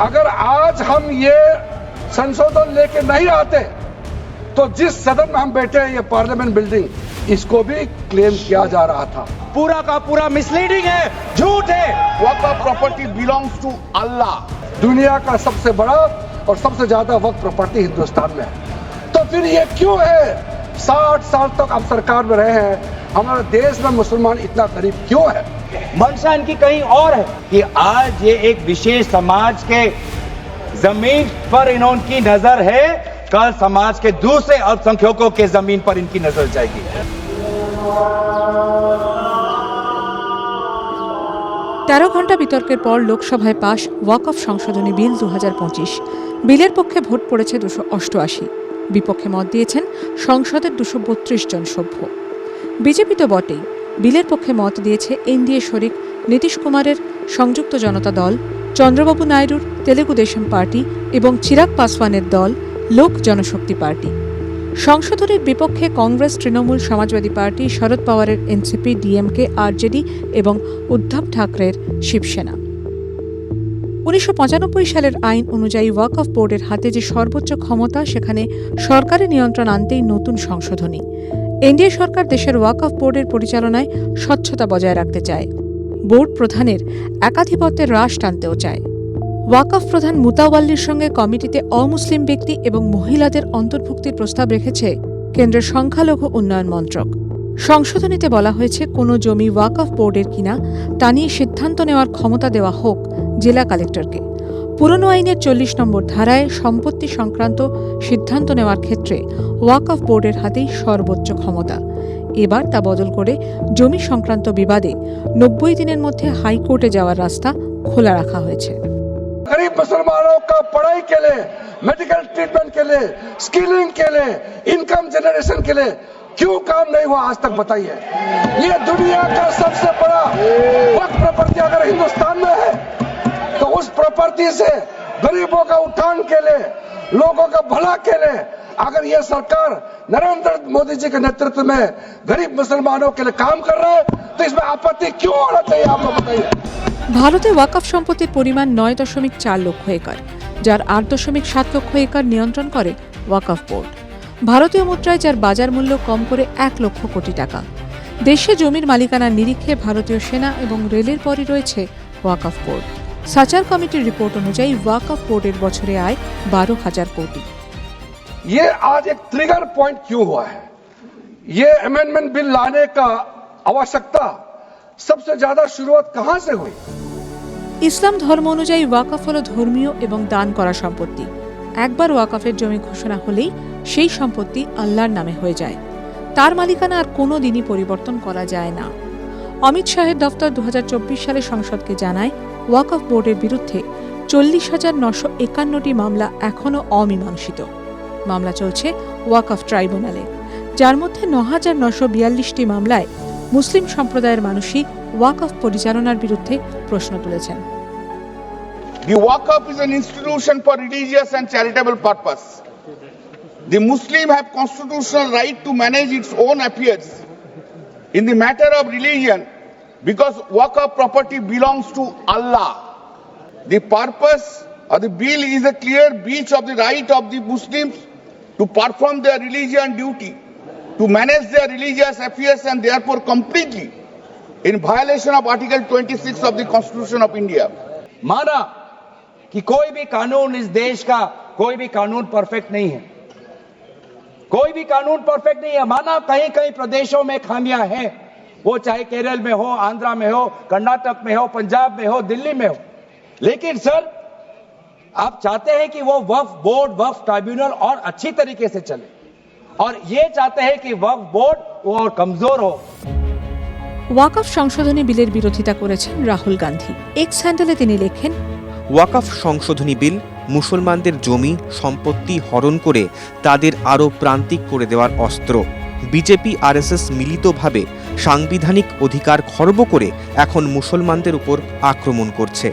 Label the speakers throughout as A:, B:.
A: अगर आज हम ये संशोधन लेके नहीं आते तो जिस सदन में हम बैठे हैं ये पार्लियामेंट बिल्डिंग इसको भी क्लेम किया जा रहा था।
B: पूरा का पूरा मिसलीडिंग है झूठ है।
C: Waqf property belongs to Allah.
A: दुनिया का सबसे बड़ा और सबसे ज़्यादा वक्त प्रॉपर्टी हिंदुस्तान में है। तो फिर ये क्यों है? साठ साल तक आप सरकार में रहे हैं हमारे देश में मुसलमान इतना गरीब क्यों है?
B: मंशा इनकी कहीं और है कि आज ये एक विशेष समाज के जमीन पर इनकी नजर है कल समाज के दूसरे अल्पसंख्यकों के जमीन पर इनकी नजर जाएगी
D: তেরো ঘন্টা বিতর্কের পর লোকসভায় পাশ ওয়াকফ সংশোধনী বিল দু বিলের পক্ষে ভোট পড়েছে দুশো অষ্টআশি বিপক্ষে মত দিয়েছেন সংসদের দুশো বত্রিশ জন সভ্য বিজেপি তো বটেই বিলের পক্ষে মত দিয়েছে এনডিএ শরিক নীতিশ কুমারের সংযুক্ত জনতা দল, চন্দ্রবাবু নাইডুর তেলেগু দেশম পার্টি এবং চিরাগ পাসওয়ানের দল, লোক জনশক্তি পার্টি। সংশোধনের বিপক্ষে কংগ্রেস তৃণমূল সমাজবাদী পার্টি শরদ পাওয়ারের এনসিপি, ডিএমকে, আরজেডি এবং উদ্ধব ঠাকরের শিবসেনা। উনিশশো পঁচানব্বই সালের আইন অনুযায়ী ওয়াক অফ বোর্ডের হাতে যে সর্বোচ্চ ক্ষমতা, সেখানে সরকারি নিয়ন্ত্রণ আনতেই নতুন সংশোধনী। এনডিএ সরকার দেশের ওয়াকফ বোর্ডের পরিচালনায় স্বচ্ছতা বজায় রাখতে চায়। বোর্ড প্রধানের একাধিপত্যের হ্রাস টানতেও চায়। ওয়াকফ প্রধান মুতাওয়াল্লির সঙ্গে কমিটিতে অমুসলিম ব্যক্তি এবং মহিলাদের অন্তর্ভুক্তির প্রস্তাব রেখেছে কেন্দ্রের সংখ্যালঘু উন্নয়ন মন্ত্রক। সংশোধনীতে বলা হয়েছে, কোনো জমি ওয়াকফ বোর্ডের কিনা তা নিয়ে সিদ্ধান্ত নেওয়ার ক্ষমতা দেওয়া হোক জেলা কালেক্টরকে। পুরনো আইনের চল্লিশ নম্বর ধারায় সম্পত্তি সংক্রান্ত সিদ্ধান্ত নেওয়ার ক্ষেত্রে ওয়াকফ বোর্ডের হাতেই সর্বোচ্চ ক্ষমতা এবার তা বদল করে জমি সংক্রান্ত বিবাদে নব্বই দিনের মধ্যে হাইকোর্টে যাওয়ার রাস্তা খোলা রাখা হয়েছে
A: गरीब मुसलमानों का पढ़ाई के लिए मेडिकल ट्रीटमेंट के लिए स्किलिंग के लिए इनकम जनरेशन के लिए क्यों काम नहीं हुआ आज तक बताइए ये दुनिया का सबसे बड़ा वक्त प्रॉपर्टी अगर हिंदुस्तान में है तो उस प्रॉपर्टी से गरीबों का उत्थान के लिए लोगों का भला के लिए अगर ये सरकार नरेंद्र मोदी जी के नेतृत्व में गरीब मुसलमानों के लिए काम कर रहा है तो इसमें आपत्ति क्यों होना चाहिए आप लोग बताइए
D: ভারতে ওয়াকফ সম্পত্তির পরিমাণ নয় দশমিক চার লক্ষ একর যার আট দশমিক সাত লক্ষ একর নিয়ন্ত্রণ করে ওয়াকফ বোর্ড ভারতীয় মুদ্রায় যার বাজার মূল্য কম করে এক লক্ষ কোটি টাকা দেশে জমির মালিকানার নিরিখে ভারতীয় সেনা এবং রেলের পরই রয়েছে ওয়াকফ বোর্ড সাচার কমিটির রিপোর্ট অনুযায়ী ওয়াকফ বোর্ডের বছরে আয় বারো হাজার কোটি
A: ये आज एक ट्रिगर पॉइंट क्यों हुआ है ये अमेंडमेंट बिल लाने का आवश्यकता सबसे ज्यादा शुरुआत कहां से हुई
D: ইসলাম ধর্ম অনুযায়ী ওয়াকফ হল ধর্মীয় এবং দান করা সম্পত্তি একবার ওয়াকফের জমি ঘোষণা হলেই সেই সম্পত্তি আল্লাহর নামে হয়ে যায় তার মালিকানা আর কোনো দিনই পরিবর্তন করা যায় না অমিত শাহের দফতর দু সালে সংসদকে জানায় ওয়াকফ বোর্ডের বিরুদ্ধে চল্লিশ হাজার নশো একান্নটি মামলা এখনও অমীমাংসিত মামলা চলছে ওয়াকফ ট্রাইব্যুনালে যার মধ্যে ন হাজার নশো বিয়াল্লিশটি মামলায় মুসলিম সম্প্রদায়ের মানুষই ওয়াকফ পরিচালনার বিরুদ্ধে প্রশ্ন তুলেছেন
C: The Waqf is an institution for religious and charitable purpose. The Muslim have constitutional right to manage its own affairs in the matter of religion because Waqf property belongs to Allah. The purpose of the bill is a clear breach of the right of the Muslims to perform their religion duty, to manage their religious affairs and therefore completely in violation of Article 26 of the Constitution of India.
B: माना कि कोई भी कानून इस देश का कोई भी कानून परफेक्ट नहीं है कोई भी कानून परफेक्ट नहीं है माना कहीं कहीं प्रदेशों में खामियाँ हैं वो चाहे केरल में हो आंध्रा में हो कर्नाटक में हो पंजाब में हो दिल्ली में हो लेकिन सर आप चाहते हैं कि वो वक्फ बोर्ड वक्फ ट्राइब्यूनल और अच्छी तरीके से चले और ये चाहते हैं कि वक्फ बोर्ड वो और कमजोर हो
D: ওয়াকফ সংশোধনী বিলের বিরোধিতা করেছেন রাহুল গান্ধী এক্স হ্যান্ডেলে তিনি লেখেন
E: ওয়াকাফ সংশোধনী বিল মুসলমানদের জমি সম্পত্তি হরণ করে তাদের আরও প্রান্তিক করে দেওয়ার অস্ত্র বিজেপি আরএসএস মিলিতভাবে সাংবিধানিক অধিকার খর্ব করে এখন মুসলমানদের উপর আক্রমণ করছে।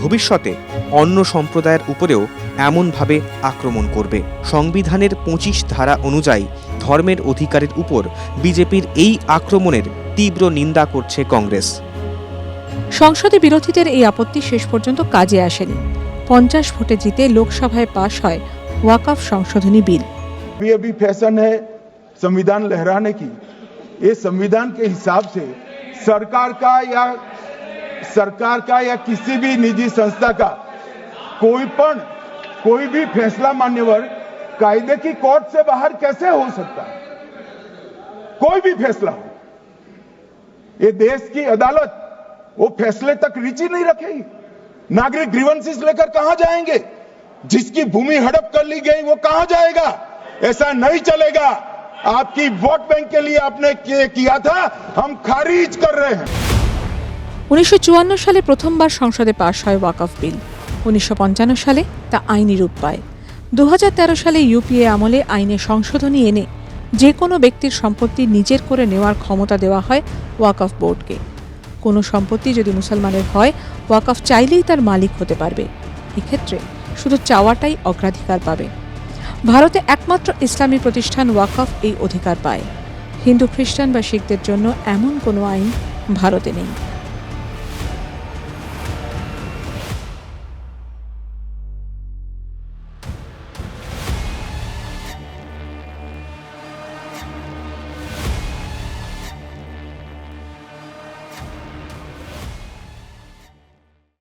E: ভবিষ্যতে অন্য সম্প্রদায়ের উপরেও এমনভাবে আক্রমণ করবে। সংবিধানের পঁচিশ ধারা অনুযায়ী ধর্মের অধিকারের উপর বিজেপির এই আক্রমণের তীব্র নিন্দা করছে কংগ্রেস।
D: সংসদে বিরোধীদের এই আপত্তি শেষ পর্যন্ত কাজে আসেনি। পঞ্চাশ ভোটে জিতে লোকসভায় পাশ হয় ওয়াকফ সংশোধনী বিল।
F: সংবিধান লহরানে কি ये संविधान के हिसाब से सरकार का या सरकार का या किसी भी निजी संस्था का कोई पण, कोई भी फैसला मान्यवर कायदे की कोर्ट से बाहर कैसे हो सकता है? कोई भी फैसला हो। ये देश की अदालत वो फैसले तक रुचि नहीं रखेगी। नागरिक ग्रीवेंसेस लेकर कहाँ जाएँगे? जिसकी भूमि हड़प कर ली गई वो कहाँ जाएगा? ऐसा नहीं चलेगा। आपकी वोट बैंक के लिए आपने किए- किया था हम खारिज कर रहे हैं
D: উনিশশো সালে প্রথমবার সংসদে পাশ হয় ওয়াকফ বিল উনিশশো সালে তা আইনি রূপ পায় দু সালে ইউপিএ আমলে আইনে সংশোধনী এনে যে কোনো ব্যক্তির সম্পত্তি নিজের করে নেওয়ার ক্ষমতা দেওয়া হয় ওয়াকফ বোর্ডকে কোনো সম্পত্তি যদি মুসলমানের হয় ওয়াকফ চাইলেই তার মালিক হতে পারবে এক্ষেত্রে শুধু চাওয়াটাই অগ্রাধিকার পাবে ভারতে একমাত্র ইসলামী প্রতিষ্ঠান ওয়াকফ এই অধিকার পায়। হিন্দু খ্রিস্টান বা শিখদের জন্য এমন কোনো আইন ভারতে নেই।